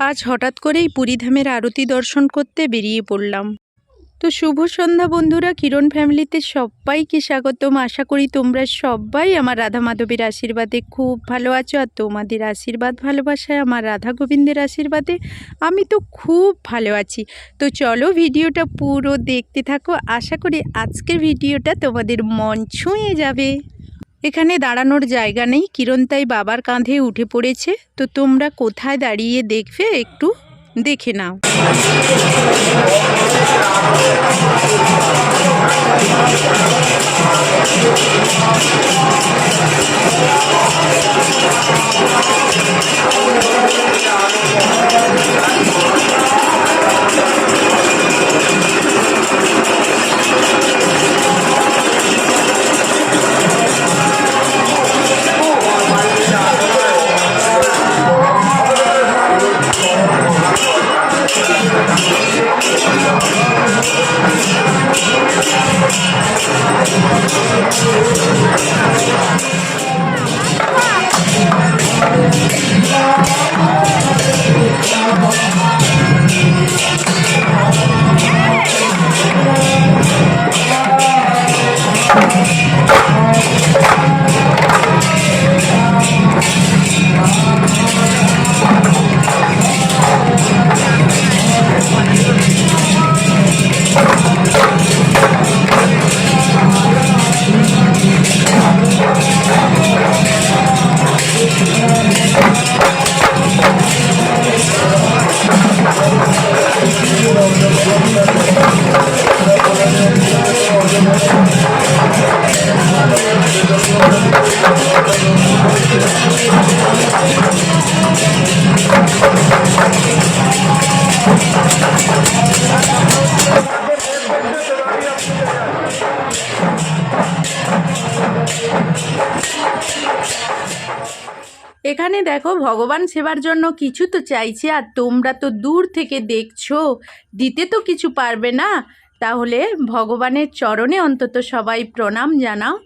আজ হঠাৎ করেই পুরীধামের আরতি দর্শন করতে বেরিয়ে পড়লাম। তো শুভ সন্ধ্যা বন্ধুরা, কিরণ ফ্যামিলিতে সবাইকে স্বাগতম। আশা করি তোমরা সবাই আমার রাধা মাধবের আশীর্বাদে খুব ভালো আছো। আর তোমাদের আশীর্বাদ ভালোবাসায়, আমার রাধা গোবিন্দের আশীর্বাদে আমি তো খুব ভালো আছি। তো চলো ভিডিওটা পুরো দেখতে থাকো। আশা করি আজকের ভিডিওটা তোমাদের মন ছুঁয়ে যাবে। এখানে দাঁড়ানোর জায়গা নেই। কিরণ তাই বাবার কাঁধে উঠে পড়েছে। তো তোমরা কোথায় দাঁড়িয়ে দেখবে একটু দেখে নাও। এখানে দেখো ভগবান সেবার জন্য কিছু তো চাইছে, আর তোমরা তো দূর থেকে দেখছ, দিতে তো কিছু পারবে না। তাহলে ভগবানের চরণে অন্তত সবাই প্রণাম জানাও।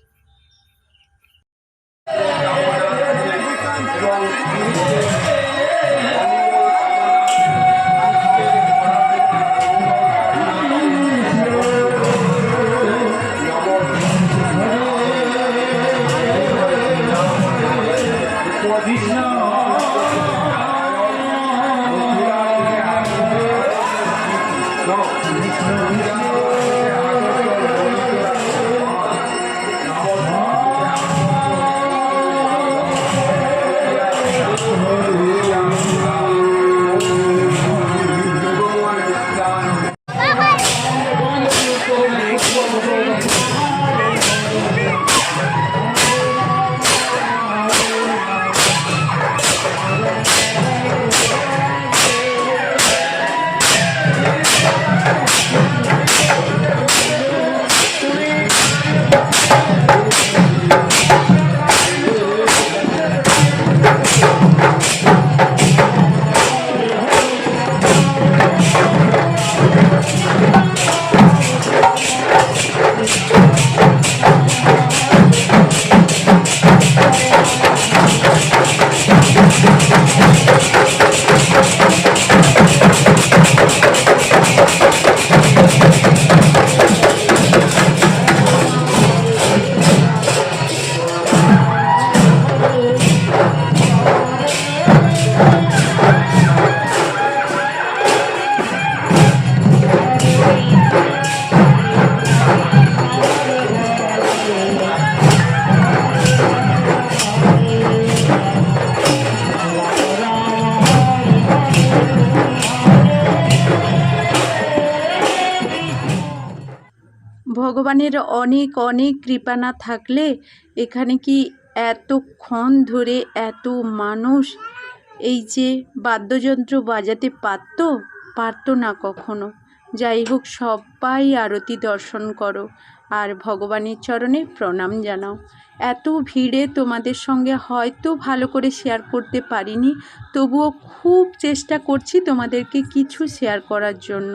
ভগবানের অনেক অনেক কৃপা না থাকলে এখানে কি এতক্ষণ ধরে এত মানুষ এই যে বাদ্যযন্ত্র বাজাতে পারতো? পারতো না কখনো। যাই হোক, সবাই আরতি দর্শন করো আর ভগবানের চরণে প্রণাম জানাও। এত ভিড়ে তোমাদের সঙ্গে হয়তো ভালো করে শেয়ার করতে পারিনি, তবুও খুব চেষ্টা করছি তোমাদেরকে কিছু শেয়ার করার জন্য।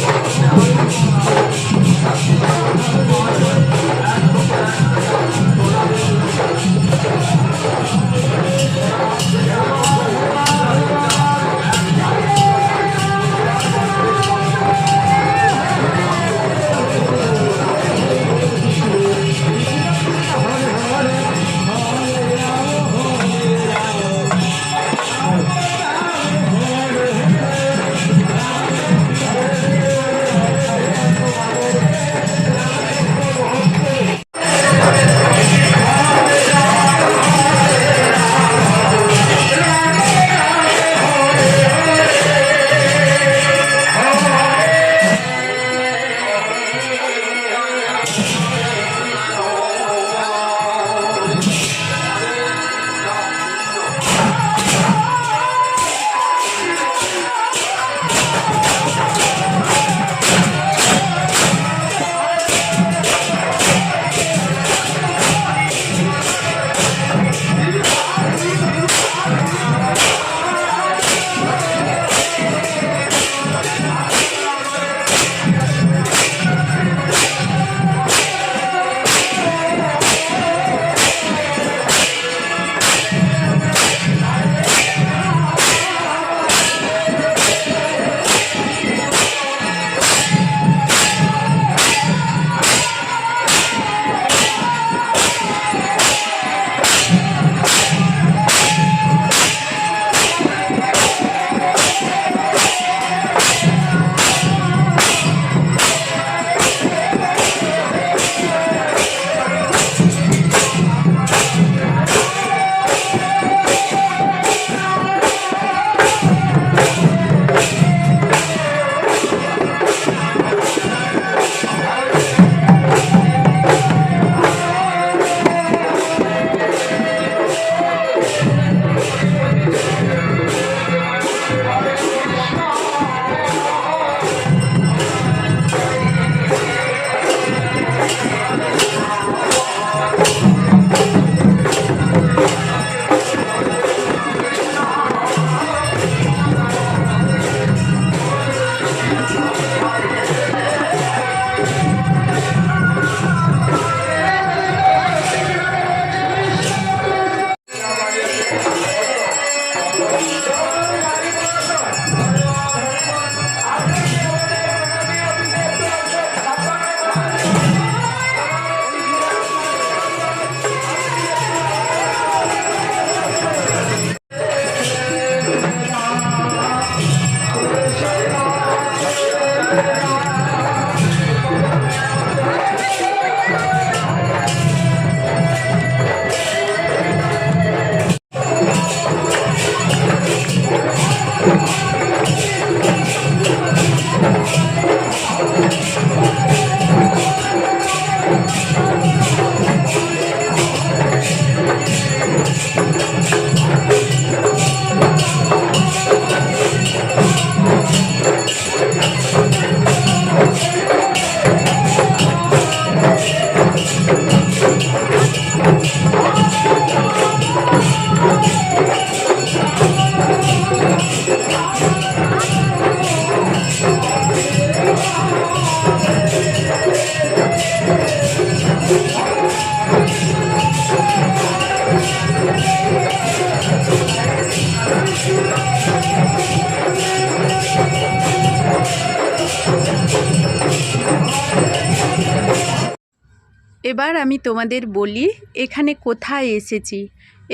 এবার আমি তোমাদের বলি, এখানে কোথায় এসেছি?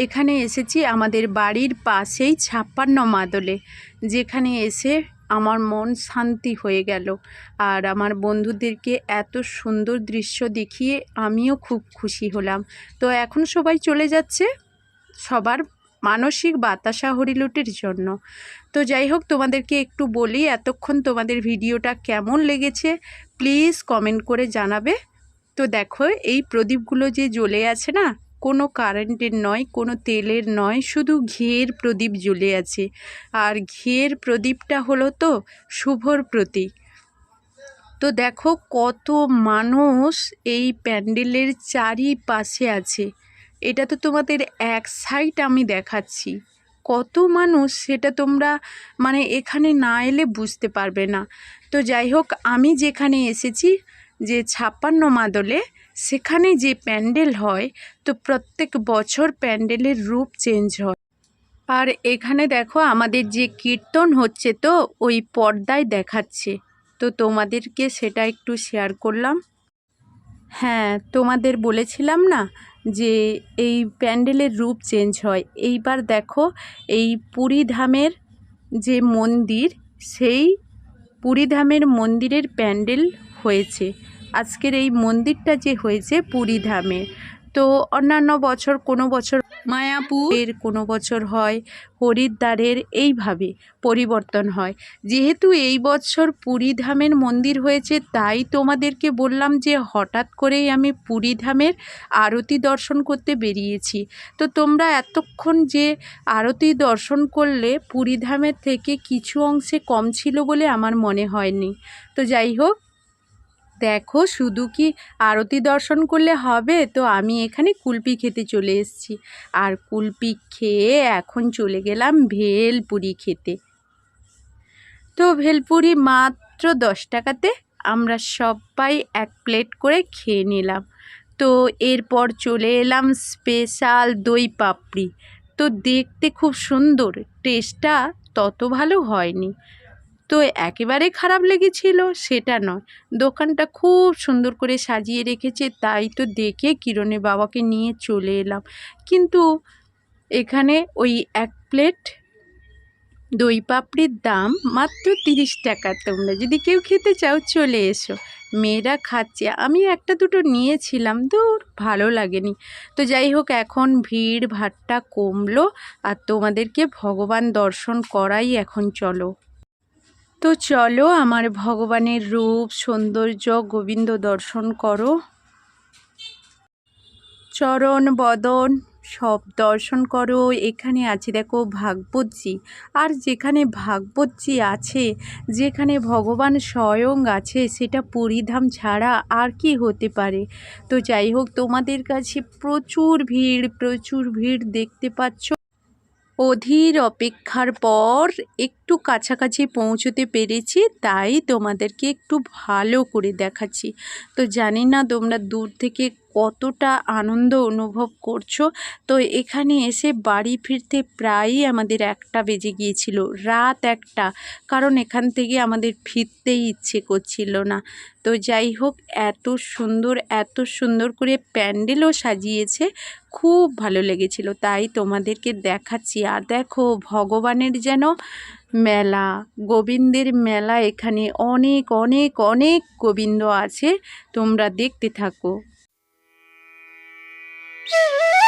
এখানে এসেছি আমাদের বাড়ির পাশেই ছাপ্পান্ন মাদলে, যেখানে এসে আমার মন শান্তি হয়ে গেল। আর আমার বন্ধুদেরকে এত সুন্দর দৃশ্য দেখিয়ে আমিও খুব খুশি হলাম। তো এখন সবাই চলে যাচ্ছে সবার মানসিক বাতাসা হরিলুটির জন্য। তো যাই হোক, তোমাদেরকে একটু বলি, এতক্ষণ তোমাদের ভিডিওটা কেমন লেগেছে, প্লিজ কমেন্ট করে জানাবে। তো দেখো, এই প্রদীপগুলো যে জ্বলে আছে না, কোনো কারেন্টের নয়, কোনো তেলের নয়, শুধু ঘিয়ের প্রদীপ জ্বলে আছে। আর ঘিয়ের প্রদীপটা হলো তো শুভর প্রতীক। তো দেখো কত মানুষ এই প্যান্ডেলের চারিপাশে আছে। এটা তো তোমাদের এক সাইড আমি দেখাচ্ছি। কত মানুষ সেটা তোমরা মানে এখানে না এলে বুঝতে পারবে না। তো যাই হোক, আমি যেখানে এসেছি যে ছাপ্পান্ন মাদলে সেখানে যে প্যান্ডেল হয়, তো প্রত্যেক বছর প্যান্ডেলের রূপ চেঞ্জ হয়। আর এখানে দেখো আমাদের যে কীর্তন হচ্ছে তো, ওই পর্দায় দেখাচ্ছে। তো তোমাদেরকে সেটা একটু শেয়ার করলাম। হ্যাঁ তোমাদের বলেছিলাম না যে এই প্যান্ডেলের রূপ চেঞ্জ হয়। এইবার দেখো এই পুরী ধামের যে মন্দির, সেই পুরী ধামের মন্দিরের প্যান্ডেল হয়েছে। আজকের এই মন্দিরটা যে হয়েছে পুরী ধামে। তো অন্যান্য বছর কোনো বছর মায়াপুরের কোনো বছর হয় হরিদ্বারের এইভাবে পরিবর্তন হয়। যেহেতু এই বছর পুরী ধামের মন্দির হয়েছে, তাই তোমাদেরকে বললাম যে হঠাৎ করেই আমি পুরী ধামের আরতি দর্শন করতে বেরিয়েছি। তো তোমরা এতক্ষণ যে আরতি দর্শন করলে পুরী ধামের থেকে কিছু অংশে কম ছিল বলে আমার মনে হয়নি। তো যাই হোক দেখো, শুধু কি আরতি দর্শন করলে হবে? তো আমি এখানে কুলপি খেতে চলে এসেছি। আর কুলপি খেয়ে এখন চলে গেলাম ভেলপুরি খেতে। তো ভেলপুরি মাত্র দশ টাকাতে আমরা সবাই এক প্লেট করে খেয়ে নিলাম। তো এরপর চলে এলাম স্পেশাল দই পাপড়ি। তো দেখতে খুব সুন্দর, টেস্টটা তত ভালো হয়নি। তো একেবারে খারাপ লেগেছিল সেটা নয়। দোকানটা খুব সুন্দর করে সাজিয়ে রেখেছে, তাই তো দেখে কিরণের বাবাকে নিয়ে চলে এলাম। কিন্তু এখানে ওই এক প্লেট দই পাপড়ির দাম মাত্র তিরিশ টাকা তোমরা যদি কেউ খেতে চাও চলে এসো। মেয়েরা খাচ্ছে, আমি একটা দুটো নিয়েছিলাম, দূর ভালো লাগেনি। তো যাই হোক, এখন ভিড় ভাট্টা কমলো, আর তোমাদেরকে ভগবান দর্শন করাই এখন চলো। তো চলো আমার ভগবানের রূপ, সৌন্দর্য, গোবিন্দ দর্শন করো। চরণ বদন, সব দর্শন করো। এখানে আছে দেখো ভাগবতজি আর যেখানে ভাগবতজি আছে, যেখানে ভগবান স্বয়ং আছে, সেটা পরিধাম ছাড়া আর কি হতে পারে? তো যাই হোক, তোমাদের কাছে প্রচুর ভিড় প্রচুর ভিড় দেখতে পাচ্ছ। অধীর অপেক্ষার পর একটু কাছাকাছি পৌঁছতে পেরেছি, তাই তোমাদেরকে একটু ভালো করে দেখাচ্ছি। তো জানি না তোমরা দূর থেকে কতটা আনন্দ অনুভব করছ? তো এখানে এসে বাড়ি ফিরতে প্রায়ই আমাদের একটা বেজে গিয়েছিল, রাত একটা। কারণ এখান থেকে আমাদের ফিরতেই ইচ্ছে করছিল না। তো যাই হোক, এত সুন্দর এত সুন্দর করে প্যান্ডেলও সাজিয়েছে, খুব ভালো লেগেছিল। তাই তোমাদেরকে দেখাচ্ছি। আর দেখো, ভগবানের যেন মেলা, গোবিন্দের মেলা এখানে অনেক অনেক অনেক গোবিন্দ আছে। তোমরা দেখতে থাকো। Yeah.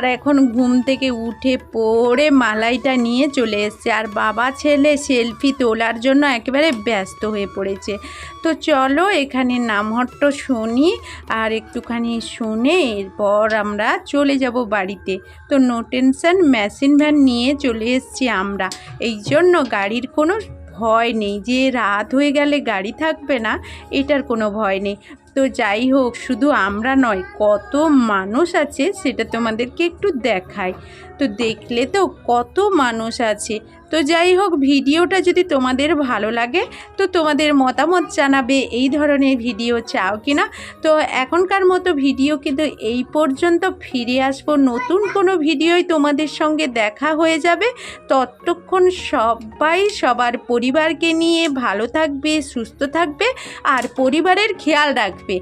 আর এখন ঘুম থেকে উঠে পড়ে মালাইটা নিয়ে চলে এসছে। আর বাবা ছেলে সেলফি তোলার জন্য একেবারে ব্যস্ত হয়ে পড়েছে। তো চলো এখানে নামহট্ট শুনি আর একটুখানি শুনে এরপর আমরা চলে যাব বাড়িতে। তো নো টেনশন মেশিন ভ্যান নিয়ে চলে এসেছি আমরা। এই জন্য গাড়ির কোনো ভয় নেই। যে রাত হয়ে গেলে গাড়ি থাকবে না, এটার কোনো ভয় নেই। তো যাই হোক শুধু আমরা নয় কত মানুষ আছে সেটা তোমাদেরকে একটু দেখাই। তো দেখলে তো কত মানুষ আছে। তো যাই হোক, ভিডিওটা যদি তোমাদের ভালো লাগে, তো তোমাদের মতামত জানাবে এই ধরনের ভিডিও চাও কি না। তো এখনকার মতো ভিডিও কিন্তু এই পর্যন্ত ফিরে আসব। নতুন কোনো ভিডিওই তোমাদের সঙ্গে দেখা হয়ে যাবে। ততক্ষণ সবাই, সবার পরিবারকে নিয়ে ভালো থাকবে, সুস্থ থাকবে, আর পরিবারের খেয়াল রাখবে।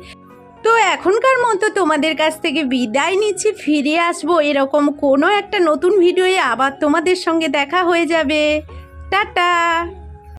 তো এখনকার মতো তোমাদের কাছ থেকে বিদায় নিচ্ছি, ফিরে আসব। এরকম কোনো একটা নতুন ভিডিওয়ে আবার তোমাদের সঙ্গে দেখা হয়ে যাবে। টাটা!